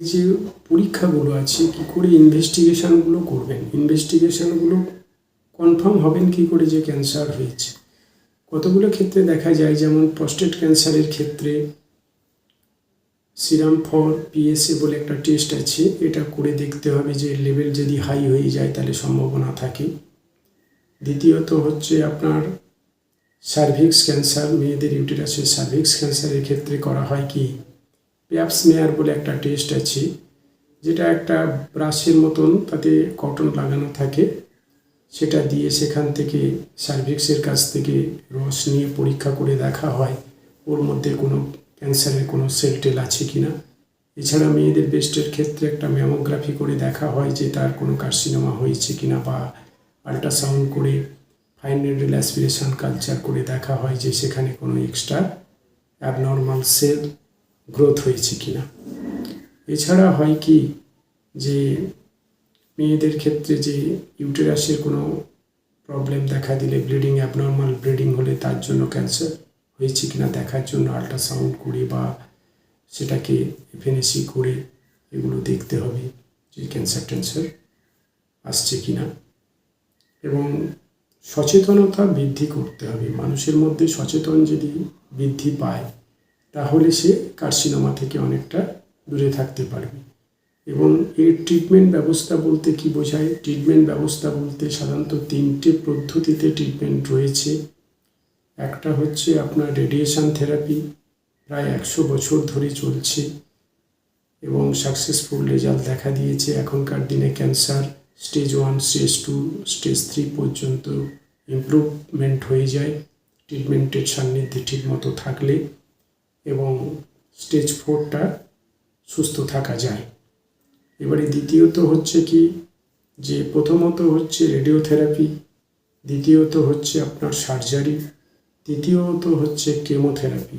যে পরীক্ষাগুলো আছে, কি করে ইনভেস্টিগেশনগুলো করবেন? ইনভেস্টিগেশনগুলো কনফার্ম হবেন কি করে যে ক্যান্সার হয়েছে? কতগুলো ক্ষেত্রে দেখা যায়, যেমন প্রস্টেট ক্যান্সারের ক্ষেত্রে সিরাম ফর পিএসএ বলে একটা টেস্ট আছে, এটা করে দেখতে হবে যে লেভেল যদি হাই হয়ে যায় তাহলে সম্ভাবনা থাকে। দ্বিতীয়ত হচ্ছে আপনার সার্ভিক্স ক্যান্সার মেয়েদের ইউটেরাসের সার্ভিক্স ক্যান্সারের ক্ষেত্রে করা হয় কি? প্যাপসমেয়ার বলে একটা টেস্ট আছে, যেটা একটা ব্রাশের মতন তাতে কটন লাগানো থাকে। সেটা দিয়ে সেখান থেকে সার্ভিক্সের কাছ থেকে রস নিয়ে পরীক্ষা করে দেখা হয়, ওর মধ্যে কোনো ক্যান্সারের কোনো সেল টেল আছে কি না এছাড়া মেয়েদের বেস্টের ক্ষেত্রে একটা ম্যামোগ্রাফি করে দেখা হয় যে তার কোনো কার্সিনোমা হয়েছে কি না বা আল্ট্রাসাউন্ড করে ফাইন নিডল অ্যাসপিরেশন কালচার করে দেখা হয় যে সেখানে কোনো এক্সট্রা অ্যাবনর্মাল সেল গ্রোথ হয়েছে কি না এছাড়া হয় কি যে, মেয়েদের ক্ষেত্রে যে ইউটেরাসের কোনো প্রবলেম দেখা দিলে ব্লিডিং অ্যাবনর্মাল ব্লিডিং হলে তার জন্য ক্যান্সার হয়েছে কিনা দেখার জন্য আল্ট্রাসাউন্ড করে বা সেটাকে এফএনএসি করে এগুলো দেখতে হবে যে ক্যান্সার ট্যান্সার আসছে কি না এবং সচেতনতা বৃদ্ধি করতে হবে। মানুষের মধ্যে সচেতন যদি বৃদ্ধি পায় তাহলে সে কার্সিনোমা থেকে অনেকটা দূরে থাকতে পারবে। এবং এর ট্রিটমেন্ট ব্যবস্থা বলতে কি বোঝায়? ট্রিটমেন্ট ব্যবস্থা বলতে সাধারণত তিনটে পদ্ধতিতে ট্রিটমেন্ট রয়েছে। একটা হচ্ছে আপনার রেডিয়েশন থেরাপি প্রায় একশো বছর ধরে চলছে এবং সাকসেসফুল রেজাল্ট দেখা দিয়েছে এখনকার দিনে cancer stage one stage two stage three পর্যন্ত ইমপ্রুভমেন্ট হয়ে যায়। ট্রিটমেন্টের সান্নিধ্যে ঠিকমতো থাকলে এবং স্টেজ ফোরটা সুস্থ থাকা যায়। এবারে দ্বিতীয়ত হচ্ছে কি, যে প্রথমত হচ্ছে রেডিওথেরাপি দ্বিতীয়ত হচ্ছে আপনার সার্জারি তৃতীয়ত হচ্ছে কেমোথেরাপি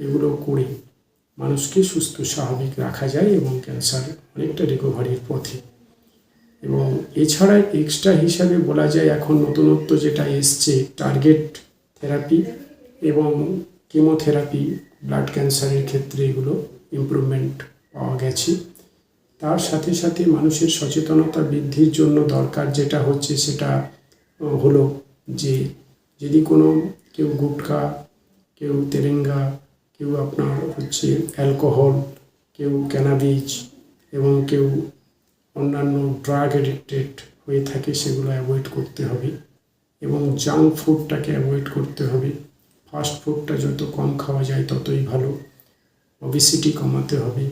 এগুলো করে মানুষকে সুস্থ, স্বাভাবিক রাখা যায় এবং ক্যান্সার অনেকটা রিকভারির পথে। এবং এছাড়া এক্সট্রা হিসাবে বলা যায় এখন নতুনত্ব যেটা এসছে টার্গেট থেরাপি এবং কেমোথেরাপি, ব্লাড ক্যান্সারের ক্ষেত্রে এগুলো ইমপ্রুভমেন্ট পাওয়া গেছে। তার সাথে সাথে মানুষের সচেতনতা বৃদ্ধির জন্য দরকার যেটা হচ্ছে সেটা হলো যে যদি কোনো কেউ গুটখা, কেউ তেরেঙ্গা, কেউ আপনার হচ্ছে অ্যালকোহল, কেউ ক্যানাবিজ এবং কেউ অন্যান্য ড্রাগ এডিক্টেড হয়ে থাকে সেগুলো অ্যাভয়েড করতে হবে এবং জাঙ্ক ফুডটাকে অ্যাভয়েড করতে হবে। ফাস্ট ফুডটা যত কম খাওয়া যায় ততই ভালো। ওবেসিটি কমাতে হবে।